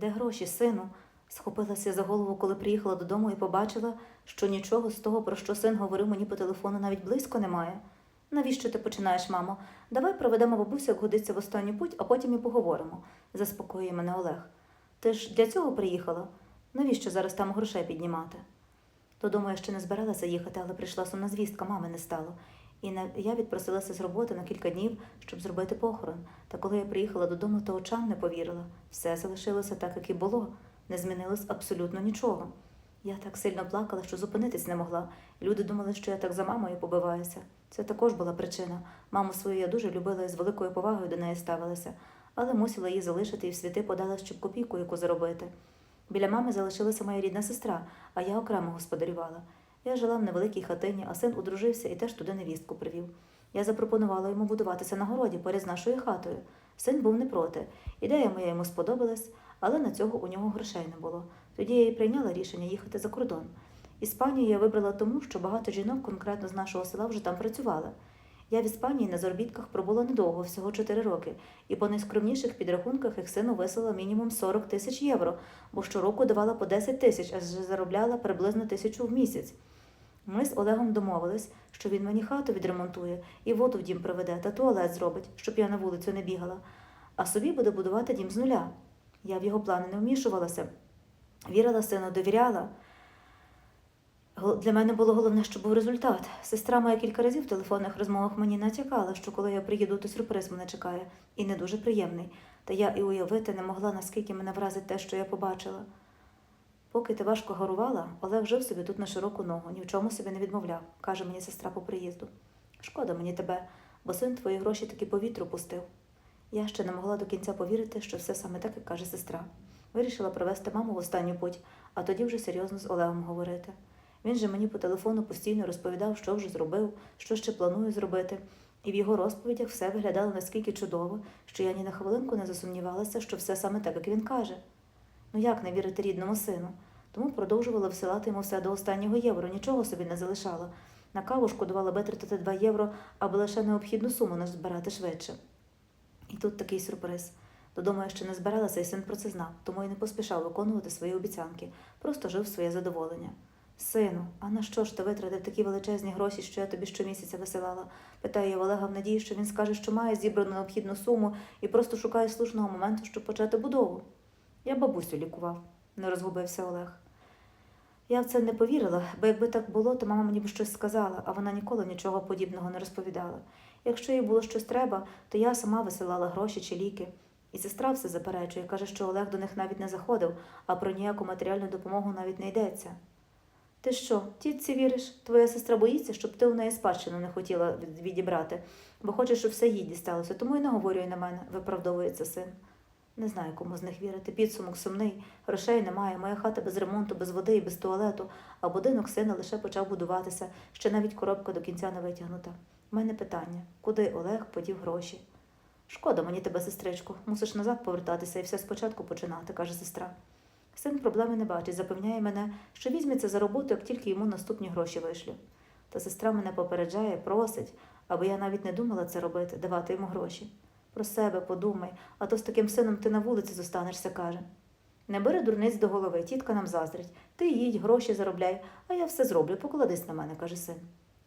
Де гроші, сину? Схопилася за голову, коли приїхала додому і побачила, що нічого з того, про що син говорив мені по телефону, навіть близько немає. Навіщо ти починаєш, мамо? Давай проведемо бабусю, як годиться в останню путь, а потім і поговоримо, заспокоює мене Олег. Ти ж для цього приїхала? Навіщо зараз там грошей піднімати? Додому я ще не збиралася їхати, але прийшла сумна звістка, мами не стало. І на- я відпросилася з роботи на кілька днів, щоб зробити похорон. Та коли я приїхала додому, то очам не повірила. Все залишилося так, як і було. Не змінилось абсолютно нічого. Я так сильно плакала, що зупинитись не могла. Люди думали, що я так за мамою побиваюся. Це також була причина. Маму свою я дуже любила і з великою повагою до неї ставилася, але мусила її залишити і в світи подала, щоб копійку яку заробити. Біля мами залишилася моя рідна сестра, а я окремо господарювала. Я жила в невеликій хатині, а син одружився і теж туди невістку привів. Я запропонувала йому будуватися на городі поряд з нашою хатою. Син був не проти. Ідея моя йому сподобалась, але на цього у нього грошей не було. Тоді я і прийняла рішення їхати за кордон. Іспанію я вибрала тому, що багато жінок конкретно з нашого села вже там працювали. Я в Іспанії на заробітках пробула недовго, всього 4 роки, і по найскромніших підрахунках їх сину висила мінімум 40 тисяч євро, бо щороку давала по 10 тисяч, а заробляла приблизно тисячу в місяць. Ми з Олегом домовились, що він мені хату відремонтує і воду в дім приведе та туалет зробить, щоб я на вулицю не бігала, а собі буде будувати дім з нуля. Я в його плани не вмішувалася, вірила сину, довіряла. Для мене було головне, щоб був результат. Сестра моя кілька разів в телефонних розмовах мені натякала, що коли я приїду, то сюрприз мене чекає, і не дуже приємний. Та я і уявити не могла, наскільки мене вразить те, що я побачила. Поки ти важко горувала, Олег жив собі тут на широку ногу, ні в чому собі не відмовляв, каже мені сестра по приїзду. Шкода мені тебе, бо син твої гроші таки по вітру пустив. Я ще не могла до кінця повірити, що все саме так, як каже сестра. Вирішила провести маму в останню путь, а тоді вже серйозно з Олегом говорити. Він же мені по телефону постійно розповідав, що вже зробив, що ще планує зробити, і в його розповідях все виглядало наскільки чудово, що я ні на хвилинку не засумнівалася, що все саме так, як він каже. Ну як не вірити рідному сину? Тому продовжувала всилати йому все до останнього євро, нічого собі не залишала. На каву шкодувала витратити 2 євро, аби лише необхідну суму не збирати швидше. І тут такий сюрприз. Додому я ще не збиралася, і син про це знав, тому й не поспішав виконувати свої обіцянки, просто жив своє задоволення. Сину, а на що ж ти витратив такі величезні гроші, що я тобі щомісяця висилала? питаю я Олега в надії, що він скаже, що має зібрану необхідну суму і просто шукає слушного моменту, щоб почати будову. Я бабусю лікував, не розгубився Олег. Я в це не повірила, бо якби так було, то мама мені б щось сказала, а вона ніколи нічого подібного не розповідала. Якщо їй було щось треба, то я сама висилала гроші чи ліки. І сестра все заперечує, каже, що Олег до них навіть не заходив, а про ніяку матеріальну допомогу навіть не йдеться. Ти що, тітці віриш? Твоя сестра боїться, щоб ти у неї спадщину не хотіла відібрати, бо хоче, щоб все їй дісталося, тому й наговорює на мене, виправдовується син. Не знаю, кому з них вірити. Підсумок сумний, грошей немає, моя хата без ремонту, без води і без туалету, а будинок сина лише почав будуватися, ще навіть коробка до кінця не витягнута. У мене питання: куди Олег подів гроші? Шкода мені тебе, сестричку, мусиш назад повертатися і все спочатку починати, каже сестра. Син проблеми не бачить, запевняє мене, що візьметься за роботу, як тільки йому наступні гроші вишлю. Та сестра мене попереджає, просить, аби я навіть не думала це робити, давати йому гроші. Про себе подумай, а то з таким сином ти на вулиці зостанешся, каже. Не бери дурниць до голови, тітка нам заздрить. Ти їдь, гроші заробляй, а я все зроблю, покладись на мене, каже син.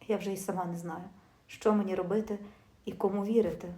Я вже й сама не знаю, що мені робити і кому вірити.